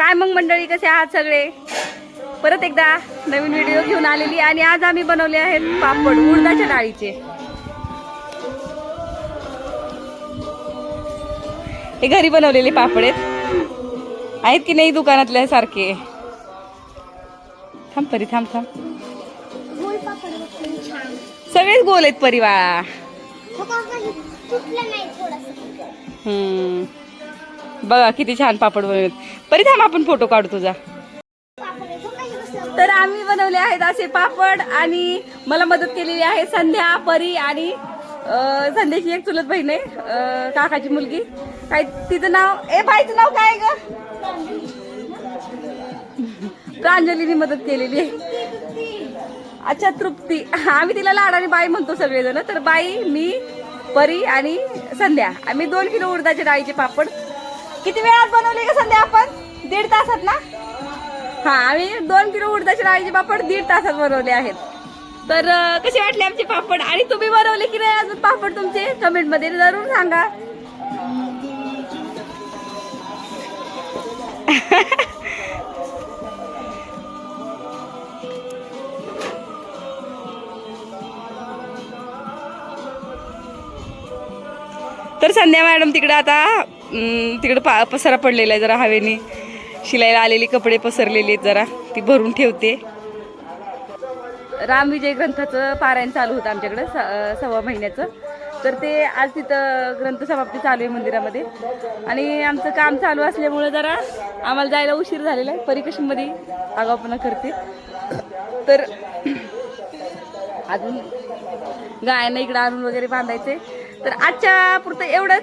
काय मग मंडळी कसे आहात सगळे? परत एकदा नवीन व्हिडिओ घेऊन आलेली आणि आज आम्ही बनवले आहेत पापड उडदाच्या डाळीचे. हे घरी बनवलेले पापड आहेत. आहेत की नाही दुकानातल्या सारखे? थांब परी थांब थांब. सगळेच गोल आहेत परिवाळा हो हम्म. बघा किती छान पापड बनवलेत. परी थांब आपण फोटो काढू तुझा. तर आम्ही बनवले आहेत असे पापड आणि मला मदत केलेली आहे संध्या परी आणि संध्याची एक चुलत बहीण आहे काकाची मुलगी. काय तिचं नाव ए बाईचं नाव काय ग? प्रांजलीने मदत केलेली आहे. अच्छा तृप्ती. आम्ही तिला लाडाने बाई म्हणतो सगळेजण. तर बाई मी परी आणि संध्या. आम्ही दोन किलो उडदाच्या डाळीचे पापड किती वेळात बनवले का संध्या आपण? दीड तासात ना? हा आम्ही दोन किलो उडदाची डाळीचे पापड दीड तासात बनवले आहेत. तर कसे वाटले आमचे पापड? आणि तुम्ही बनवले की नाही अजून पापड तुमचे? कमेंटमध्ये जरूर सांगा. तर संध्या मॅडम तिकडं आता तिकडं पा पसारा पडलेला आहे जरा हवेने. शिलाईला आलेले कपडे पसरलेले आहेत जरा. ती भरून ठेवते. रामविजय ग्रंथाचं पारायण चालू होतं आमच्याकडं स सव्वा महिन्याचं. तर ते आज तिथं ग्रंथ समाप्ती चालू आहे मंदिरामध्ये. आणि आमचं काम चालू असल्यामुळं जरा आम्हाला जायला उशीर झालेला आहे. परिकशीमध्ये आगावपणा करते. तर अजून गायांना इकडं आणून वगैरे बांधायचे तर आजच्या पुरतं एवढंच.